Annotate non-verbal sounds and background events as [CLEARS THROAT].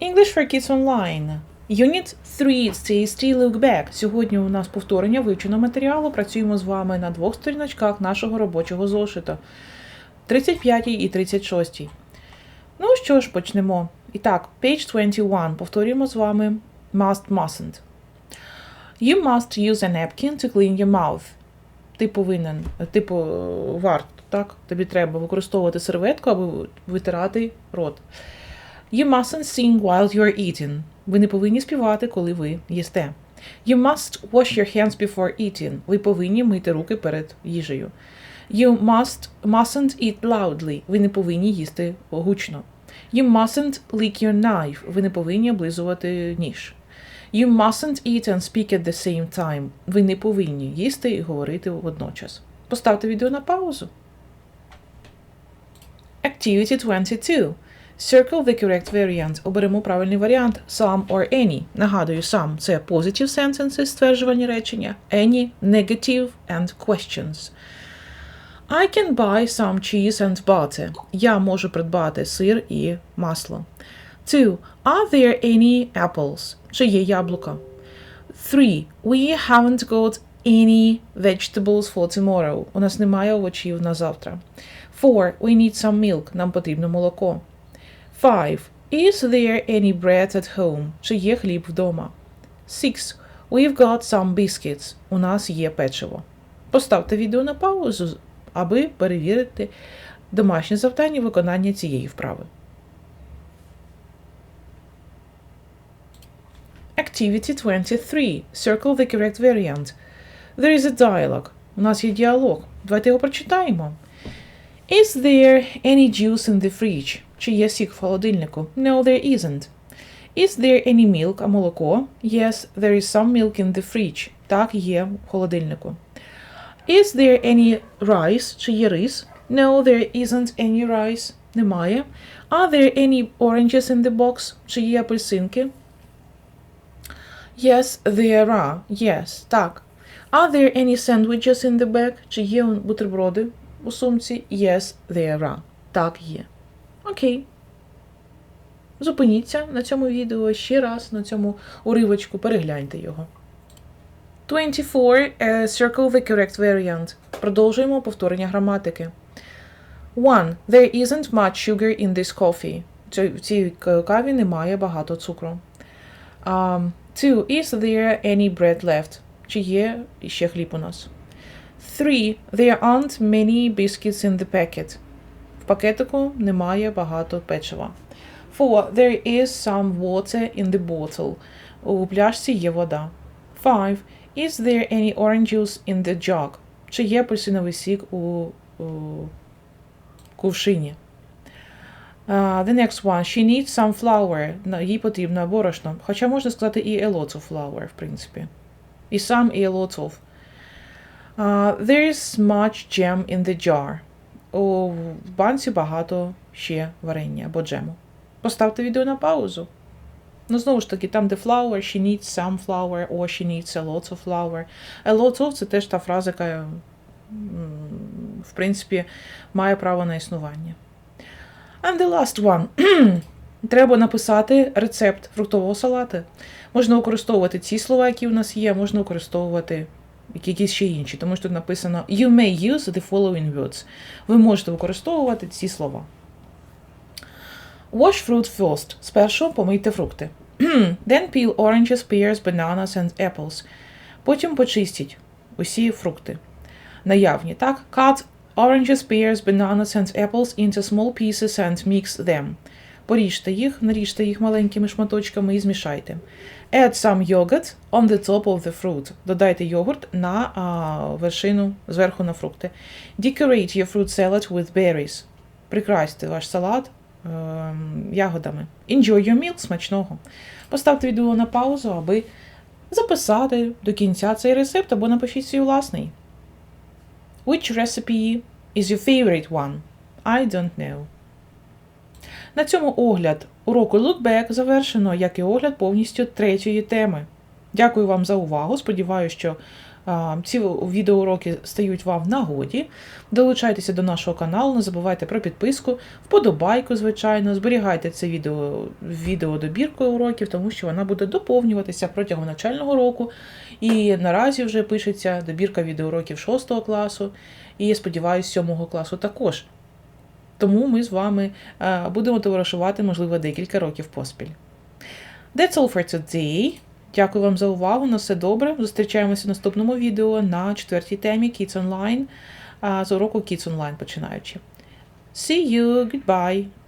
English for Kids Online. Unit 3 CST Look Back. Сьогодні у нас повторення вивченого матеріалу. Працюємо з вами на двох сторіночках нашого робочого зошита. 35 і 36. Ну що ж, почнемо. І так, page 21. Повторюємо з вами must, mustn't. You must use a napkin to clean your mouth. Ти повинен, типу, варто, так? Тобі треба використовувати серветку, аби витирати рот. You mustn't sing while you're eating. Ви не повинні співати, коли ви їсте. You must wash your hands before eating. Ви повинні мити руки перед їжею. You must mustn't eat loudly. Ви не повинні їсти гучно. You mustn't lick your knife. Ви не повинні облизувати ніж. You mustn't eat and speak at the same time. Ви не повинні їсти і говорити водночас. Поставте відео на паузу. Activity 22. Circle the correct variant. Оберемо правильний варіант some or any. Нагадую, some – це positive sentences, стверджувальні речення, any – negative and questions. I can buy some cheese and butter. Я можу придбати сир і масло. 2. Are there any apples? Чи є яблука? 3. We haven't got any vegetables for tomorrow. У нас немає овочів на завтра. 4. We need some milk. Нам потрібно молоко. 5. Is there any bread at home? Чи є хліб вдома? 6. We've got some biscuits. У нас є печиво. Поставте відео на паузу, аби перевірити домашнє завдання виконання цієї вправи. Activity 23. Circle the correct variant. There is a dialogue. У нас є діалог. Давайте його прочитаємо. Is there any juice in the fridge? Чи є сік в холодильнику? No, there isn't. Is there any milk, а молоко? Yes, there is some milk in the fridge. Так, є в холодильнику. Is there any rice? Чи є рис? No, there isn't any rice. Немає. Are there any oranges in the box? Чи є апельсинки? Yes, there are. Yes, так. Are there any sandwiches in the bag? Чи є бутерброди у сумці? Yes, there are. Так, є. Окей. Зупиніться на цьому відео ще раз, на цьому уривочку, перегляньте його. 24. Uh, circle the correct variant. Продовжуємо повторення граматики. 1. There isn't much sugar in this coffee. В цій каві немає багато цукру. Um, 2. Is there any bread left? Чи є ще хліб у нас? 3. There aren't many biscuits in the packet. Пакетику немає багато печива. 4. There is some water in the bottle. У пляшці є вода. 5. Is there any orange juice in the jug? Чи є апельсиновий сік у, у кувшині? Uh, the next one. She needs some flour. Їй потрібно борошно. Хоча можна сказати і a lot of flour, в принципі. І some, і a lot of. Uh, there is much jam in the jar. У банці багато ще варення або джему. Поставте відео на паузу. Ну, знову ж таки, там, де flour, she needs some flour, or she needs a lot of flour. A lot of – це теж та фраза, яка, в принципі, має право на існування. And the last one. [CLEARS THROAT] Треба написати рецепт фруктового салату. Можна використовувати ці слова, які у нас є, можна використовувати якісь ще інші, тому що тут написано You may use the following words. Ви можете використовувати ці слова. Wash fruit first. Спершу помийте фрукти. Then peel oranges, pears, bananas and apples. Потім почистіть усі фрукти. Наявні, так? Cut oranges, pears, bananas and apples into small pieces and mix them. Поріжте їх, наріжте їх маленькими шматочками і змішайте. Add some yogurt on the top of the fruit. Додайте йогурт на а, вершину, зверху на фрукти. Decorate your fruit salad with berries. Прикрасьте ваш салат ем, ягодами. Enjoy your meal смачного. Поставте відео на паузу, аби записати до кінця цей рецепт або напишіть свій власний. Which recipe is your favorite one? I don't know. На цьому огляд уроку Look завершено, як і огляд повністю третьої теми. Дякую вам за увагу. Сподіваюся, що ці відеоуроки стають вам в нагоді. Долучайтеся до нашого каналу, не забувайте про підписку, вподобайку, звичайно. Зберігайте це відео, відеодобіркою уроків, тому що вона буде доповнюватися протягом навчального року. І наразі вже пишеться добірка відеоуроків 6 класу, і сподіваюся, 7 класу також. Тому ми з вами е, будемо товаришувати, можливо, декілька років поспіль. That's all for today. Дякую вам за увагу. На все добре. Зустрічаємося в наступному відео на четвертій темі Kids Online з уроку Kids Online починаючи. See you, goodbye!